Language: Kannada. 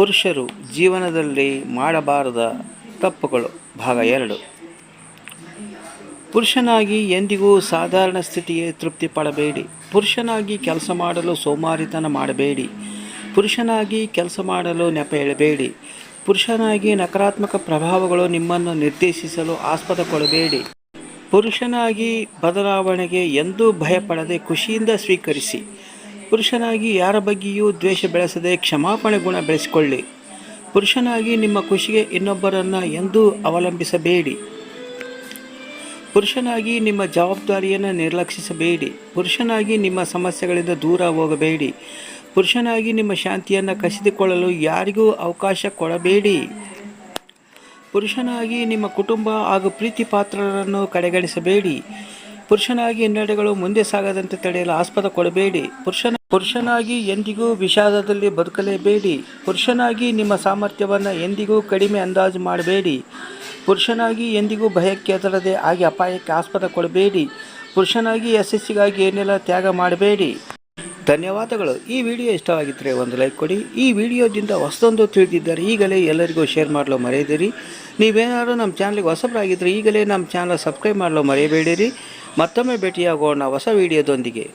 ಪುರುಷರು ಜೀವನದಲ್ಲಿ ಮಾಡಬಾರದ ತಪ್ಪುಗಳು, ಭಾಗ ಎರಡು. ಪುರುಷನಾಗಿ ಎಂದಿಗೂ ಸಾಧಾರಣ ಸ್ಥಿತಿಗೆ ತೃಪ್ತಿ ಪಡಬೇಡಿ ಪುರುಷನಾಗಿ ಕೆಲಸ ಮಾಡಲು ಸೋಮಾರಿತನ ಮಾಡಬೇಡಿ. ಪುರುಷನಾಗಿ ಕೆಲಸ ಮಾಡಲು ನೆಪ ಹೇಳಬೇಡಿ ಪುರುಷನಾಗಿ ನಕಾರಾತ್ಮಕ ಪ್ರಭಾವಗಳು ನಿಮ್ಮನ್ನು ನಿರ್ದೇಶಿಸಲು ಆಸ್ಪದ ಕೊಡಬೇಡಿ. ಪುರುಷನಾಗಿ ಬದಲಾವಣೆಗೆ ಎಂದೂ ಭಯಪಡದೆ ಖುಷಿಯಿಂದ ಸ್ವೀಕರಿಸಿ. ಪುರುಷನಾಗಿ ಯಾರ ಬಗ್ಗೆಯೂ ದ್ವೇಷ ಬೆಳೆಸದೆ ಕ್ಷಮಾಪಣೆ ಗುಣ ಬೆಳೆಸಿಕೊಳ್ಳಿ. ಪುರುಷನಾಗಿ ನಿಮ್ಮ ಖುಷಿಗೆ ಇನ್ನೊಬ್ಬರನ್ನು ಎಂದೂ ಅವಲಂಬಿಸಬೇಡಿ. ಪುರುಷನಾಗಿ ನಿಮ್ಮ ಜವಾಬ್ದಾರಿಯನ್ನು ನಿರ್ಲಕ್ಷಿಸಬೇಡಿ. ಪುರುಷನಾಗಿ ನಿಮ್ಮ ಸಮಸ್ಯೆಗಳಿಂದ ದೂರ ಹೋಗಬೇಡಿ. ಪುರುಷನಾಗಿ ನಿಮ್ಮ ಶಾಂತಿಯನ್ನು ಕಸಿದುಕೊಳ್ಳಲು ಯಾರಿಗೂ ಅವಕಾಶ ಕೊಡಬೇಡಿ. ಪುರುಷನಾಗಿ ನಿಮ್ಮ ಕುಟುಂಬ ಹಾಗೂ ಪ್ರೀತಿ ಪಾತ್ರರನ್ನು ಕಡೆಗಣಿಸಬೇಡಿ. ಪುರುಷನಾಗಿ ಹಿನ್ನಡೆಗಳು ಮುಂದೆ ಸಾಗದಂತೆ ತಡೆಯಲು ಆಸ್ಪದ ಕೊಡಬೇಡಿ. ಪುರುಷನ ಪುರುಷನಾಗಿ ಎಂದಿಗೂ ವಿಷಾದದಲ್ಲಿ ಬದುಕಲೇಬೇಡಿ. ಪುರುಷನಾಗಿ ನಿಮ್ಮ ಸಾಮರ್ಥ್ಯವನ್ನು ಎಂದಿಗೂ ಕಡಿಮೆ ಅಂದಾಜು ಮಾಡಬೇಡಿ. ಪುರುಷನಾಗಿ ಎಂದಿಗೂ ಭಯಕ್ಕೆ ಹೆದರದೆ ಹಾಗೆ ಅಪಾಯಕ್ಕೆ ಆಸ್ಪದ ಕೊಡಬೇಡಿ. ಪುರುಷನಾಗಿ ಯಶಸ್ಸಿಗಾಗಿ ಏನೆಲ್ಲ ತ್ಯಾಗ ಮಾಡಬೇಡಿ. ಧನ್ಯವಾದಗಳು. ಈ ವಿಡಿಯೋ ಇಷ್ಟವಾಗಿದ್ದರೆ ಒಂದು ಲೈಕ್ ಕೊಡಿ. ಈ ವಿಡಿಯೋದಿಂದ ಹೊಸದೊಂದು ತಿಳಿದಿದ್ದಾರೆ ಈಗಲೇ ಎಲ್ಲರಿಗೂ ಶೇರ್ ಮಾಡಲು ಮರೆಯದಿರಿ. ನೀವೇನಾದರೂ ನಮ್ಮ ಚಾನಲ್ಗೆ ಹೊಸಬರಾಗಿದ್ದರೆ ಈಗಲೇ ನಮ್ಮ ಚಾನಲ್ ಸಬ್ಸ್ಕ್ರೈಬ್ ಮಾಡಲು ಮರೆಯಬೇಡಿರಿ. ಮತ್ತೊಮ್ಮೆ ಭೇಟಿಯಾಗೋಣ ಹೊಸ ವಿಡಿಯೋದೊಂದಿಗೆ.